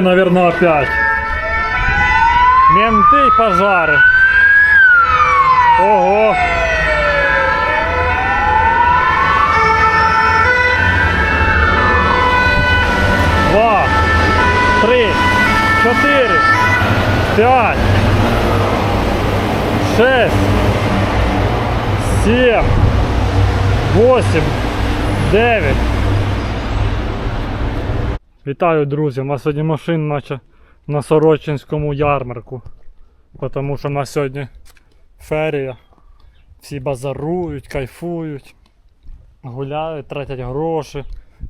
Наверное, опять. Менты и пожары. Ого. Два, три, чотири, п'ять, шесть, сім, восемь, дев'ять. Вітаю, друзі! У нас сьогодні машин наче на Сорочинському ярмарку. Тому що у нас сьогодні ферія. Всі базарують, кайфують, гуляють, тратять гроші,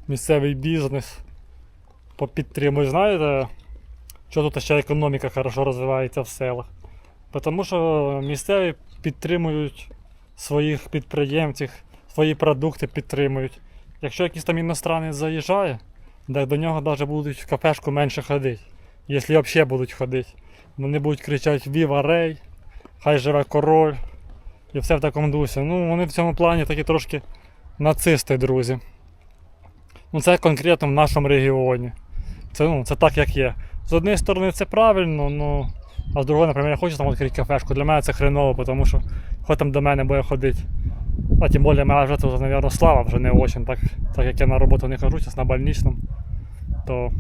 місцевий бізнес. Попідтримують. Знаєте, що тут ще економіка хорошо розвивається в селах? Тому що місцеві підтримують своїх підприємців, свої продукти підтримують. Якщо якийсь там іностранець заїжджає, так до нього навіть будуть в кафешку менше ходити. Якщо взагалі будуть ходити. Вони будуть кричати Віва Рей, хай живе король. І все в такому дусі. Ну, вони в цьому плані такі трошки нацисти, друзі. Ну, це конкретно в нашому регіоні. Це, ну, це так, як є. З однієї сторони, це правильно, ну, а з другої, наприклад, я хочу там відкрити кафешку. Для мене це хреново, тому що хто там до мене буде ходити. А тим більше мене вже тут, мабуть, слава вже не очень, так, так як я на роботу не хожу, зараз на больничному, то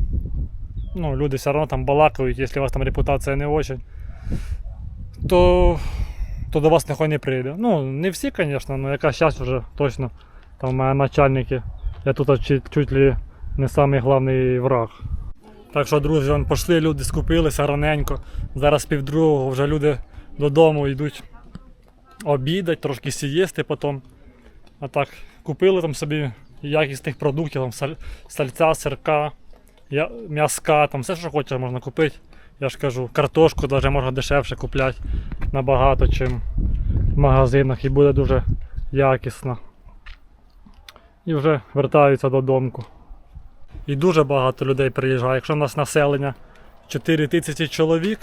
ну, люди все одно там балакають, якщо у вас там репутація не очень, то, то до вас ніхто не прийде. Ну, не всі, звісно, але яка зараз вже точно там мене начальники, я тут чуть, чуть ли не самий головний враг. Так що, друзі, вон, пішли, люди скупилися раненько. Зараз півдругого вже люди додому йдуть обідать, трошки сієсти потім. А так, купили там собі якісних продуктів, там саль- сальця, сирка, я- м'яска, там все, що хочеш, можна купити. Я ж кажу, картошку навіть можна дешевше купляти набагато, чим в магазинах і буде дуже якісно. І вже вертаються додому. І дуже багато людей приїжджає. Якщо в нас населення 4 тисячі чоловік,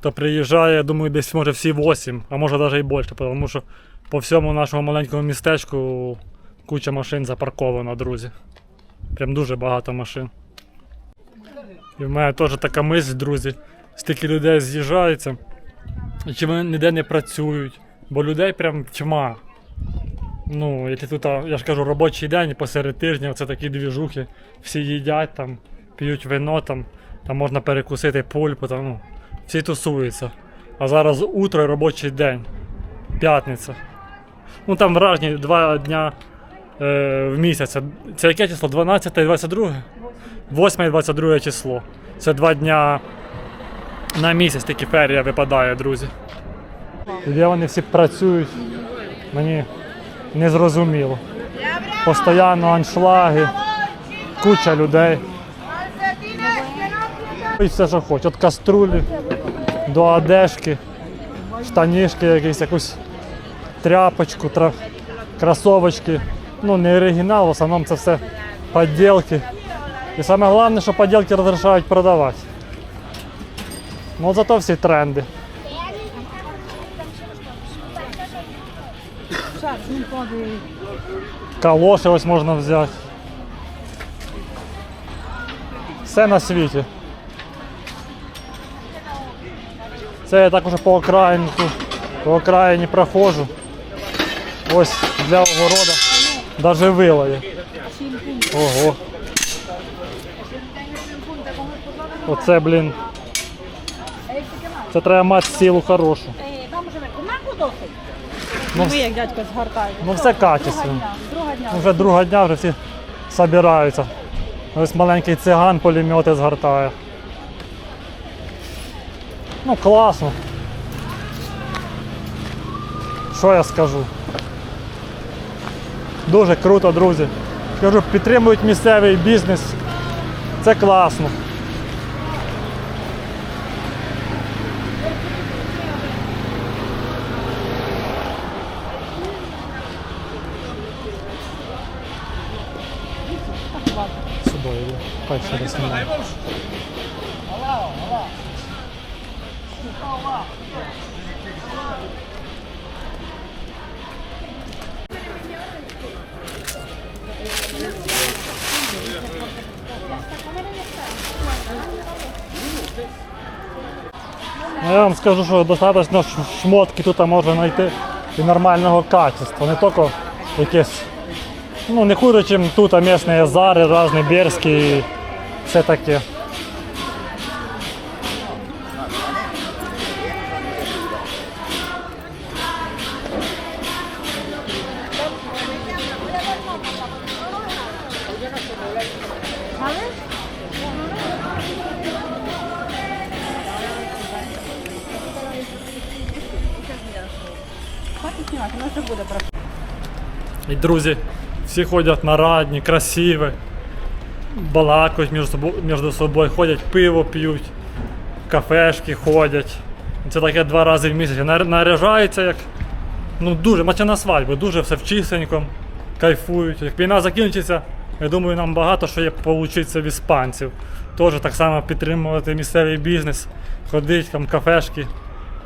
то приїжджає, я думаю, десь може всі 8, а може навіть і більше, тому що по всьому нашому маленькому містечку куча машин запарковано, друзі. Прям дуже багато машин. І в мене теж така мисль, друзі. Стільки людей з'їжджається, чи вони ніде не працюють, бо людей прям тьма. Ну, якщо тут, я ж кажу, робочий день посеред тижня, це такі двіжухи, всі їдять там, п'ють вино, там, там можна перекусити пульпу, там, ну, всі тусуються. А зараз утро робочий день. П'ятниця. Ну там вражні два дня е, в місяць. Це яке число? 12 і 22? 8 і 22 число. Це два дня на місяць тільки ферія випадає, друзі. Де вони всі працюють, мені не зрозуміло. Постоянно аншлаги, куча людей. І все, що хоче. От каструлі до одежки, штанішки якісь, якусь тряпочку, тра... кросовочки. Ну, не оригінал, в основному це все подделки. І саме головне, що подделки розрішають продавати. Ну, зато всі тренди. Калоші ось можна взяти. Все на світі. Це я так уже по окраїнку, по окраїні проходжу. Ось для огорода. Даже вилає. Ого. Оце, блін. Це треба мати силу хорошу. Ну, Ви як дядько згортає. ну все. Друга дня. Вже друга дня вже всі збираються. Ось маленький циган пулемети згортає. Ну класно. Що я скажу? Дуже круто, друзі. Скажу, підтримують місцевий бізнес. Це класно. Хай ще раз знімаю. Я вам скажу, що достатньо шмотки тут можна знайти і нормального качества, не тільки якесь, ну не хуже, ніж тут а місні зари, різні берські і все таке. Хватить знімати, воно вже буде просто. І друзі, всі ходять нарадні, красиві, балакають між собою, між собою, ходять, пиво п'ють, кафешки ходять. Це таке два рази в місяць. Нар- Наряжаються як ну дуже, наче на свадьбу, дуже все вчисенько, кайфують. Як війна закінчиться, я думаю, нам багато що є получиться в іспанців. Теж так само підтримувати місцевий бізнес, ходить там кафешки,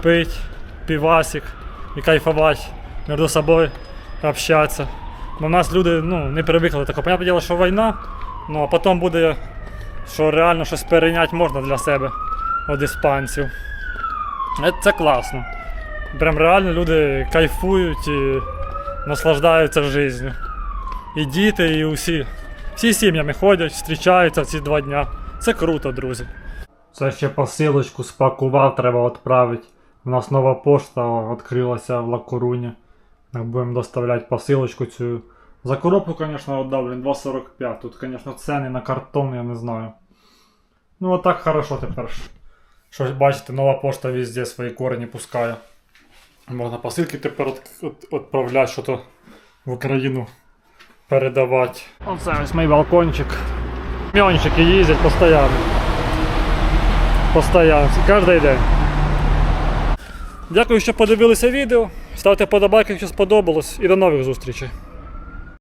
пить, півасик і кайфувати між собою, общатися. В нас люди ну, не привикли до такого. Понятне діло, що війна, ну а потім буде, що реально щось перейняти можна для себе від іспанців. Е, Це класно. Прям реально люди кайфують і наслаждаються життю. І діти, і усі. Всі сім'ями ходять, зустрічаються ці два дня. Це круто, друзі. Це ще посилочку спакував, треба відправити. У нас нова пошта відкрилася в Лакоруні. Так будемо доставляти посилочку цю. За коробку, звісно, віддав, блін, 2,45. Тут, звісно, ціни на картон, я не знаю. Ну, отак хорошо тепер. Що бачите, нова пошта везде свої корені пускає. Можна посилки тепер відправляти, що то в Україну передавати. Оце ось мій балкончик. Мьончики їздять постійно. Постоянно, кожен день. Дякую, що подивилися відео. Ставте подобайки, якщо сподобалось, і до нових зустрічей.